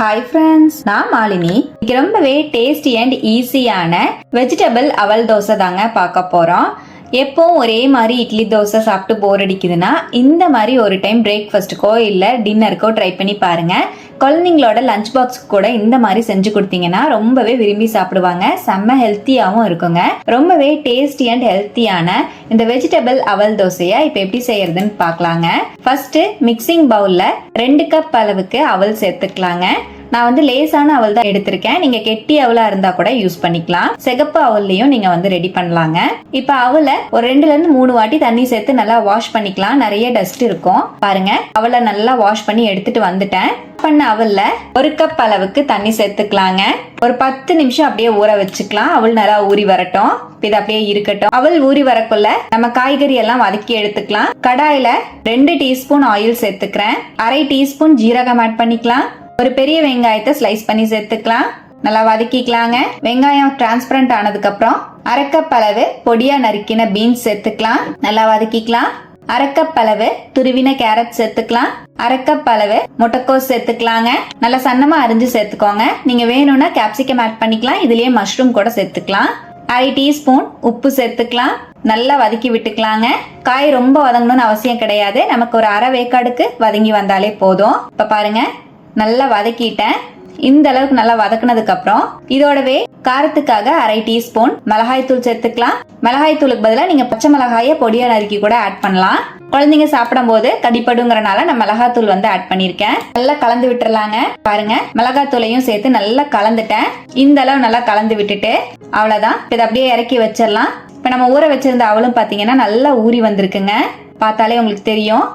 Hi friends நான் மாலினி. இன்னைக்கு ரொம்பவே டேஸ்டி அண்ட் ஈஸியான வெஜிடபிள் அவல் தோசை தாங்க பார்க்க போகிறோம் எப்போவும் ஒரே மாதிரி இட்லி தோசை சாப்பிட்டு போர் அடிக்குதுன்னா இந்த மாதிரி ஒரு டைம் பிரேக்ஃபாஸ்ட்டுக்கோ இல்லை டின்னருக்கோ ட்ரை பண்ணி பாருங்க. குழந்தைங்களோட லஞ்ச் பாக்ஸ்க்கு கூட இந்த மாதிரி செஞ்சு கொடுத்தீங்கன்னா ரொம்பவே விரும்பி சாப்பிடுவாங்க. செம்ம ஹெல்த்தியாகவும் இருக்குங்க. ரொம்பவே டேஸ்டி அண்ட் ஹெல்த்தியான இந்த வெஜிடபிள் அவல் தோசையை இப்போ எப்படி செய்யறதுன்னு பார்க்கலாங்க. ஃபர்ஸ்ட் மிக்சிங் பவுல்ல ரெண்டு கப் அளவுக்கு அவல் சேர்த்துக்கலாங்க. நான் வந்து லேசான அவல் தான் எடுத்திருக்கேன். நீங்க கெட்டி அவலா இருந்தா கூட யூஸ் பண்ணிக்கலாம். சிகப்பு அவல்லையும் நீங்க வந்து ரெடி பண்ணலாங்க. இப்ப அவலை ஒரு ரெண்டுல இருந்து மூணு வாட்டி தண்ணி சேர்த்து நல்லா வாஷ் பண்ணிக்கலாம். நிறைய டஸ்ட் இருக்கும். பாருங்க அவலை நல்லா வாஷ் பண்ணி எடுத்துட்டு வந்துட்டேன். பண்ண அவல்ல ஒரு கப் அளவுக்கு தண்ணி சேர்த்துக்கலாங்க. ஒரு பத்து நிமிஷம் அப்படியே ஊற வச்சுக்கலாம். அவள் நல்லா ஊறி வரட்டும். இது அப்படியே இருக்கட்டும். அவள் ஊறி வரக்குள்ள நம்ம காய்கறி எல்லாம் வதக்கி எடுத்துக்கலாம். கடாயில ரெண்டு டீஸ்பூன் ஆயில் சேர்த்துக்கிறேன். அரை டீஸ்பூன் ஜீரகம் ஆட் பண்ணிக்கலாம். ஒரு பெரிய வெங்காயத்தை ஸ்லைஸ் பண்ணி சேர்த்துக்கலாம். நல்லா வதக்கிக்கலாங்க. வெங்காயம் டிரான்ஸ்பரண்ட் ஆனதுக்கு அப்புறம் அரைக்கப் அளவு பொடியா நறுக்கின பீன்ஸ் சேர்த்துக்கலாம். நல்லா வதக்கிக்கலாம். அரைக்கப் அளவு துருவின கேரட் சேர்த்துக்கலாம். அரைக்கப் அளவு முட்டைக்கோஸ் சேர்த்துக்கலாங்க. நல்லா சன்னமா அரிஞ்சு சேர்த்துக்கோங்க. நீங்க வேணும்னா கேப்சிகம் ஆட் பண்ணிக்கலாம். இதுலயே மஷ்ரூம் கூட சேர்த்துக்கலாம். அரை டீஸ்பூன் உப்பு சேர்த்துக்கலாம். நல்லா வதக்கி விட்டுக்கலாங்க. காய் ரொம்ப வதங்கணும்னு அவசியம் கிடையாது. நமக்கு ஒரு அரை வேக்காடுக்கு வதங்கி வந்தாலே போதும். இப்ப பாருங்க. நல்லா வதக்கிட்டேன். இந்த அளவுக்கு நல்லா வதக்குனதுக்கு அப்புறம் இதோடவே காரத்துக்காக அரை டீஸ்பூன் மிளகாய் தூள் சேர்த்துக்கலாம். மிளகாய் தூளுக்கு பதிலாக நீங்க பச்சை மிளகாய பொடியா நறுக்கி கூட ஆட் பண்ணலாம். குழந்தைங்க சாப்பிடும் போது கடிப்படுங்கிறனால நான் மிளகாத்தூள் வந்து ஆட் பண்ணிருக்கேன் நல்லா கலந்து விட்டுறலாங்க. பாருங்க மிளகாத்தூளையும் சேர்த்து நல்லா கலந்துட்டேன். இந்த அளவு நல்லா கலந்து விட்டுட்டு அவ்வளவுதான். இதை அப்படியே இறக்கி வச்சிடலாம். இப்ப நம்ம ஊற வச்சிருந்த அவளும் பாத்தீங்கன்னா நல்லா ஊறி வந்திருக்குங்க. பார்த்தாலே உங்களுக்கு தெரியும்.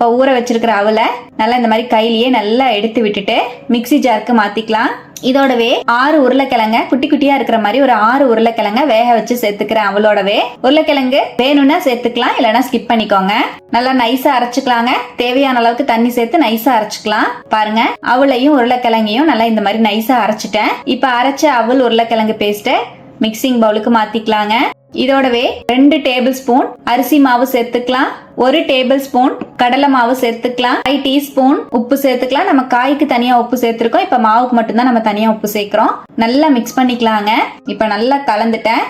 இப்போ ஊற வச்சிருக்கிற அவலை நல்லா இந்த மாதிரி கையிலேயே நல்லா எடுத்து விட்டுட்டு மிக்ஸி ஜாருக்கு மாத்திக்கலாம். இதோடவே ஆறு உருளைக்கிழங்க குட்டி குட்டியா இருக்கிற மாதிரி ஒரு ஆறு உருளைக்கிழங்க வேக வச்சு சேர்த்துக்கிறேன் அவளோடவே. உருளைக்கிழங்கு வேணும்னா சேர்த்துக்கலாம் இல்லைன்னா ஸ்கிப் பண்ணிக்கோங்க. நல்லா நைஸா அரைச்சுக்கலாங்க. தேவையான அளவுக்கு தண்ணி சேர்த்து நைஸா அரைச்சுக்கலாம். பாருங்க அவளையும் உருளைக்கிழங்கையும் நல்லா இந்த மாதிரி நைஸா அரைச்சிட்டேன். இப்ப அரைச்ச அவள் உருளைக்கிழங்கு பேஸ்ட்டை மிக்சிங் பவுலுக்கு மாத்திக்கலாங்க. இதோடவே ரெண்டு டேபிள் ஸ்பூன் அரிசி மாவு சேர்த்துக்கலாம். ஒரு டேபிள் ஸ்பூன் கடலை மாவு சேர்த்துக்கலாம். ஃபைவ் டீஸ்பூன் உப்பு சேர்த்துக்கலாம். நம்ம காய்க்கு தனியா உப்பு சேர்த்திருக்கோம். இப்ப மாவுக்கு மட்டும்தான் நம்ம தனியா உப்பு சேர்க்கிறோம். நல்லா மிக்ஸ் பண்ணிக்கலாங்க. இப்ப நல்லா கலந்துட்டேன்.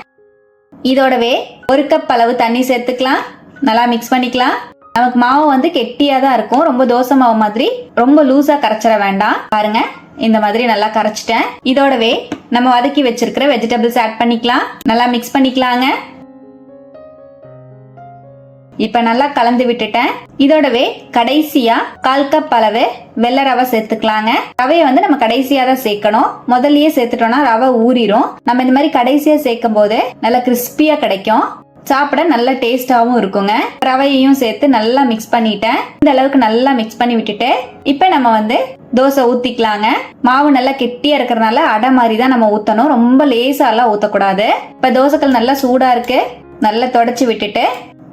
இதோடவே ஒரு கப் அளவு தண்ணி சேர்த்துக்கலாம். நல்லா மிக்ஸ் பண்ணிக்கலாம். நமக்கு மாவு வந்து கெட்டியா தான் இருக்கும். ரொம்ப தோசை மாவு மாதிரி. ரொம்ப லூஸா கரைச்சிட வேண்டாம். பாருங்க இந்த மாதிரி நல்லா கரைச்சிட்டேன். இதோடவே நம்ம வதக்கி வச்சிருக்கிற வெஜிடபிள்ஸ் ஆட் பண்ணிக்கலாம். நல்லா மிக்ஸ் பண்ணிக்கலாங்க. இப்ப நல்லா கலந்து விட்டுட்டேன். இதோடவே கடைசியா கால் கப் அளவு வெள்ளை ரவை சேர்த்துக்கலாங்க. ரவையை வந்து நம்ம கடைசியா தான் சேர்க்கணும். முதல்லயே சேர்த்துட்டோம்னா ரவை ஊறிடும் நம்ம இந்த மாதிரி கடைசியா சேர்க்கும் போது நல்லா கிறிஸ்பியா கிடைக்கும். சாப்பிட நல்ல டேஸ்டாகவும் இருக்குங்க. ரவையையும் சேர்த்து நல்லா மிக்ஸ் பண்ணிட்டேன். இந்த அளவுக்கு நல்லா மிக்ஸ் பண்ணி விட்டுட்டு இப்போ நம்ம வந்து தோசை ஊத்திக்கலாங்க. மாவு நல்லா கெட்டியா இருக்கிறதுனால அடை மாதிரி தான் நம்ம ஊத்தணும். ரொம்ப லேசாலாம் எல்லாம் ஊத்தக்கூடாது. இப்போ தோசைகள் நல்லா சூடா இருக்கு. நல்லா தொடச்சி விட்டுட்டு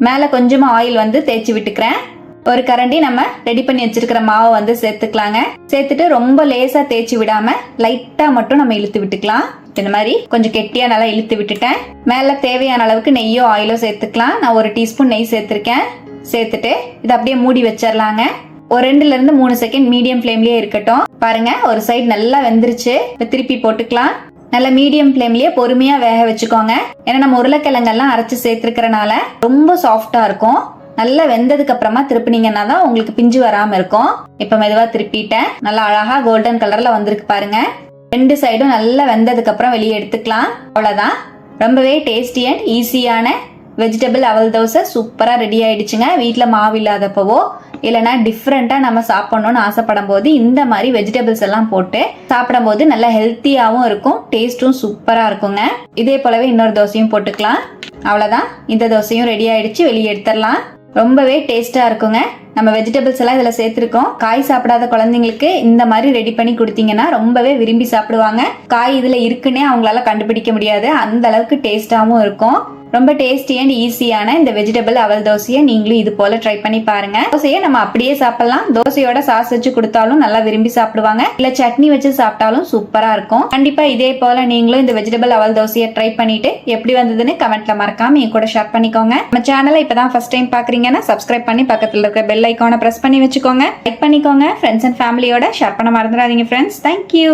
மேலே கொஞ்சமா ஆயில் வந்து தேய்ச்சி விட்டுக்கிறேன். ஒரு கரண்டி நம்ம ரெடி பண்ணி வச்சிருக்கிற மாவை வந்து சேர்த்துக்கலாங்க. சேர்த்துட்டு ரொம்ப லேசா தேய்ச்சி விடாம லைட்டா மட்டும் நம்ம இழுத்து விட்டுக்கலாம். இந்த மாதிரி கொஞ்சம் கெட்டியா நல்லா இழுத்து விட்டுட்டேன். மேல தேவையான அளவுக்கு நெய்யோ ஆயிலோ சேர்த்துக்கலாம். நான் ஒரு டீஸ்பூன் நெய் சேர்த்திருக்கேன். சேர்த்துட்டு இதை அப்படியே மூடி வச்சிடலாங்க ஒரு ரெண்டுல இருந்து மூணு செகண்ட் மீடியம் ஃப்ளேம்லயே இருக்கட்டும். பாருங்க ஒரு சைடு நல்லா வெந்துருச்சு. திருப்பி போட்டுக்கலாம். நல்ல மீடியம் ஃப்ளேம்லயே பொறுமையா வேக வச்சுக்கோங்க. ஏன்னா நம்ம உருளைக்கிழங்கெல்லாம் அரைச்சு சேர்த்துருக்கறனால ரொம்ப சாஃப்டா இருக்கும். நல்லா வெந்ததுக்கு அப்புறமா திருப்பினீங்கன்னா தான் உங்களுக்கு பிஞ்சு வராம இருக்கும். இப்ப மெதுவா திருப்பிட்டேன். நல்லா அழகா கோல்டன் கலர்ல வந்திருக்கு பாருங்க. ரெண்டு சைடும் நல்லா வெந்ததுக்கு அப்புறம் வெளியே எடுத்துக்கலாம். அவ்வளவுதான். ரொம்பவே டேஸ்டி அண்ட் ஈஸியான வெஜிடபிள் அவல் தோசை சூப்பரா ரெடி ஆயிடுச்சுங்க. வீட்டில் மாவு இல்லாதப்பவோ இல்லைன்னா டிஃப்ரெண்டா நம்ம சாப்பிடணும்னு ஆசைப்படும் போது இந்த மாதிரி வெஜிடபிள்ஸ் எல்லாம் போட்டு சாப்பிடும் போது நல்லா ஹெல்த்தியாவும் இருக்கும் டேஸ்ட்டும் சூப்பரா இருக்குங்க. இதே போலவே இன்னொரு தோசையும் போட்டுக்கலாம். அவ்வளவுதான். இந்த தோசையும் ரெடி ஆயிடுச்சு. வெளியே எடுத்துடலாம். ரொம்பவே டேஸ்ட்டாக இருக்குங்க. நம்ம வெஜிடபிள்ஸ் எல்லாம் இதில் சேர்த்துருக்கோம். காய் சாப்பிடாத குழந்தைங்களுக்கு இந்த மாதிரி ரெடி பண்ணி கொடுத்தீங்கன்னா ரொம்பவே விரும்பி சாப்பிடுவாங்க. காய் இதில் இருக்குன்னே அவங்களால கண்டுபிடிக்க முடியாது. அந்த அளவுக்கு டேஸ்ட்டாகவும் இருக்கும். ரொம்ப டேஸ்டி அண்ட் ஈஸியான இந்த வெஜிடபிள் அவல் தோசையை நீங்களும் இது போல ட்ரை பண்ணி பாருங்க. தோசையை நம்ம அப்படியே சாப்பிடலாம். தோசையோட சாஸ் வச்சு கொடுத்தாலும் நல்லா விரும்பி சாப்பிடுவாங்க. இல்ல சட்னி வச்சு சாப்பிட்டாலும் சூப்பரா இருக்கும். கண்டிப்பா இதே போல நீங்களும் இந்த வெஜிடபிள் அவல் தோசையை ட்ரை பண்ணிட்டு எப்படி வந்ததுன்னு கமெண்ட்ல மறக்காம என் கூட ஷேர் பண்ணிக்கோங்க. நம்ம சேனலை இப்பதான் ஃபர்ஸ்ட் டைம் பாக்குறீங்கன்னா சப்ஸ்கிரைப் பண்ணி பக்கத்துல இருக்க பெல் ஐக்கானை பிரஸ் பண்ணி வச்சுக்கோங்க. லைக் பண்ணிக்கோங்க. ஃப்ரெண்ட்ஸ் அண்ட் ஃபேமிலியோட ஷேர் பண்ண மறந்துடாதீங்க ஃப்ரெண்ட்ஸ் தேங்க்யூ